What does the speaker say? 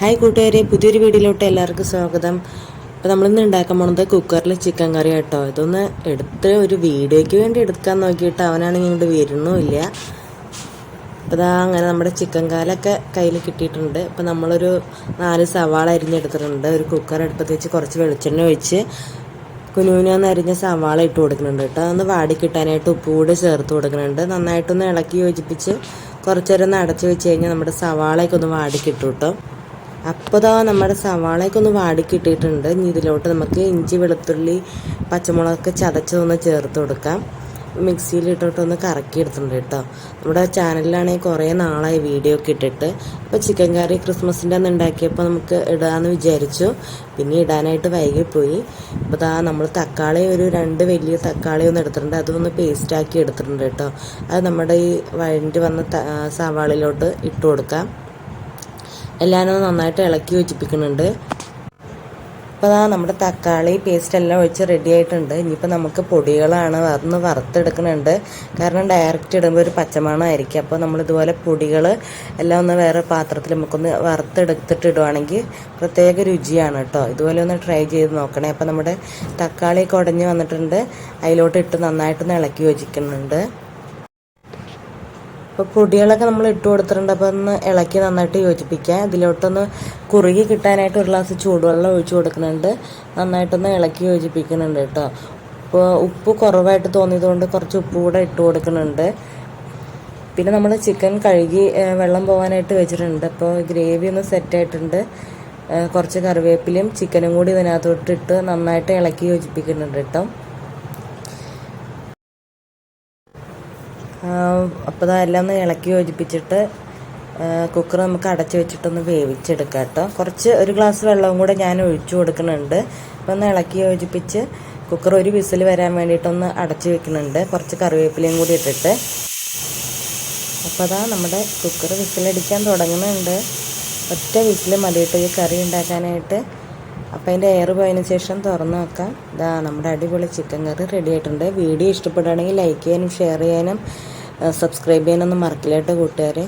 Hi കൂട്ടുകാരെ പുതിയൊരു വീഡിയോയിലോട്ട് എല്ലാവർക്കും സ്വാഗതം. അപ്പോൾ നമ്മളിന്ന് ഉണ്ടാക്കാൻ പോകുന്നത് കുക്കറിൽ ചിക്കൻ കറി കേട്ടോ. ഇതൊന്ന് എടുത്ത് ഒരു വീഡിയോയ്ക്ക് വേണ്ടി എടുക്കാൻ നോക്കിയിട്ട് അവനാണെങ്കിൽ ഇങ്ങോട്ട് വരുന്നുമില്ല. അപ്പോൾ ഇതാ അങ്ങനെ നമ്മുടെ ചിക്കൻ കാലൊക്കെ കയ്യിൽ കിട്ടിയിട്ടുണ്ട്. അപ്പോൾ നമ്മളൊരു നാല് സവാള അരിഞ്ഞെടുത്തിട്ടുണ്ട്. ഒരു കുക്കർ അടുപ്പത്ത് വെച്ച് കുറച്ച് വെളിച്ചെണ്ണ ഒഴിച്ച് കുനുകുനാന്ന് അരിഞ്ഞ സവാള ഇട്ട് കൊടുക്കുന്നുണ്ട് കേട്ടോ. അതൊന്ന് വാടി കിട്ടാനായിട്ട് ഉപ്പ് കൂടി ചേർത്ത് കൊടുക്കുന്നുണ്ട്. നന്നായിട്ടൊന്ന് ഇളക്കി യോജിപ്പിച്ച് കുറച്ചേരം ഒന്ന് അടച്ചു വെച്ച് കഴിഞ്ഞാൽ നമ്മുടെ സവാളയൊക്കെ ഒന്ന് വാടി കിട്ടും കേട്ടോ. അപ്പോൾ ദാ നമ്മുടെ സവാളയൊക്കെ ഒന്ന് വാടി കിട്ടിയിട്ടുണ്ട് ഇനി ഇതിലോട്ട് നമുക്ക് ഇഞ്ചി വെളുത്തുള്ളി പച്ചമുളകൊക്കെ ചതച്ചതൊന്ന് ചേർത്ത് കൊടുക്കാം. മിക്സിയിൽ ഇട്ടിട്ടൊന്ന് കറക്കി എടുത്തിട്ടുണ്ട് കേട്ടോ. നമ്മുടെ ചാനലിലാണെങ്കിൽ കുറേ നാളായി വീഡിയോ ഒക്കെ ഇട്ടിട്ട്. അപ്പോൾ ചിക്കൻ കറി ക്രിസ്മസിന്റെ അന്ന് ഉണ്ടാക്കിയപ്പോൾ നമുക്ക് ഇടാമെന്ന് വിചാരിച്ചു. പിന്നെ ഇടാനായിട്ട് വൈകിപ്പോയി. അപ്പോൾ ദാ നമ്മൾ തക്കാളി ഒരു രണ്ട് വലിയ തക്കാളി ഒന്ന് എടുത്തിട്ടുണ്ട്. അതൊന്ന് പേസ്റ്റാക്കി എടുത്തിട്ടുണ്ട് കേട്ടോ. അത് നമ്മുടെ ഈ വഴണ്ടി വന്ന സവാളിലോട്ട് ഇട്ട് കൊടുക്കാം. എല്ലാവരും നന്നായിട്ട് ഇളക്കി യോജിപ്പിക്കുന്നുണ്ട്. അപ്പോൾ അതാ നമ്മുടെ തക്കാളി പേസ്റ്റ് എല്ലാം ഒഴിച്ച് റെഡി ആയിട്ടുണ്ട്. ഇനിയിപ്പോൾ നമുക്ക് പൊടികളാണ് അതൊന്ന് വറുത്തെടുക്കുന്നുണ്ട്. കാരണം ഡയറക്റ്റ് ഇടുമ്പോൾ ഒരു പച്ചമണമായിരിക്കും അപ്പോൾ നമ്മൾ ഇതുപോലെ പൊടികൾ എല്ലാം ഒന്ന് വേറെ പാത്രത്തിൽ നമുക്കൊന്ന് വറുത്തെടുത്തിട്ട് ഇടുവാണെങ്കിൽ പ്രത്യേക രുചിയാണ് കേട്ടോ. ഇതുപോലെ ഒന്ന് ട്രൈ ചെയ്ത് നോക്കണേ. അപ്പോൾ നമ്മുടെ തക്കാളി കുടഞ്ഞ് വന്നിട്ടുണ്ട്. അതിലോട്ട് ഇട്ട് നന്നായിട്ടൊന്ന് ഇളക്കി യോജിക്കുന്നുണ്ട്. അപ്പോൾ പൊടികളൊക്കെ നമ്മൾ ഇട്ട് കൊടുത്തിട്ടുണ്ട്. അപ്പോൾ ഒന്ന് ഇളക്കി നന്നായിട്ട് യോജിപ്പിക്കുക ഇതിലോട്ടൊന്ന് കുറുകി കിട്ടാനായിട്ട് ഒരു ഗ്ലാസ് ചൂടുവെള്ളം ഒഴിച്ചു കൊടുക്കുന്നുണ്ട്. നന്നായിട്ടൊന്ന് ഇളക്കി യോജിപ്പിക്കുന്നുണ്ട് കേട്ടോ. ഇപ്പോൾ ഉപ്പ് കുറവായിട്ട് തോന്നിയതുകൊണ്ട് കുറച്ച് ഉപ്പ് കൂടെ ഇട്ട് കൊടുക്കുന്നുണ്ട്. പിന്നെ നമ്മൾ ചിക്കൻ കഴുകി വെള്ളം പോകാനായിട്ട് വെച്ചിട്ടുണ്ട്. അപ്പോൾ ഗ്രേവി ഒന്ന് സെറ്റായിട്ടുണ്ട് കുറച്ച് കറിവേപ്പിലയും ചിക്കനും കൂടി ഇതിനകത്തോട്ട് ഇട്ട് നന്നായിട്ട് ഇളക്കി യോജിപ്പിക്കുന്നുണ്ട് കേട്ടോ. അപ്പോൾ എല്ലാം ഒന്ന് ഇളക്കി യോജിപ്പിച്ചിട്ട് കുക്കർ നമുക്ക് അടച്ചു വെച്ചിട്ടൊന്ന് വേവിച്ചെടുക്കാം കേട്ടോ കുറച്ച് ഒരു ഗ്ലാസ് വെള്ളവും കൂടെ ഞാൻ ഒഴിച്ചു കൊടുക്കുന്നുണ്ട്. അപ്പോൾ ഒന്ന് ഇളക്കി യോജിപ്പിച്ച് കുക്കർ ഒരു വിസിൽ വരാൻ വേണ്ടിയിട്ടൊന്ന് അടച്ചു വെക്കുന്നുണ്ട്. കുറച്ച് കറിവേപ്പിലയും കൂടി ഇട്ടിട്ട്. അപ്പോൾ അതാ നമ്മുടെ കുക്കർ വിസിലടിക്കാൻ തുടങ്ങുന്നുണ്ട്. ഒറ്റ വിസിൽ മതിയിട്ട് ഈ കറി ഉണ്ടാക്കാനായിട്ട്. അപ്പോൾ അതിന്റെ എയർ പോയതിന് ശേഷം തുറന്ന് നോക്കാം. ഇതാ നമ്മുടെ അടിപൊളി ചിക്കൻ കറി റെഡി ആയിട്ടുണ്ട്. വീഡിയോ ഇഷ്ടപ്പെടുകയാണെങ്കിൽ ലൈക്ക് ചെയ്യാനും ഷെയർ ചെയ്യാനും സബ്സ്ക്രൈബ് ചെയ്യാനൊന്നും മറക്കില്ല കേട്ടോ കൂട്ടുകാരെ.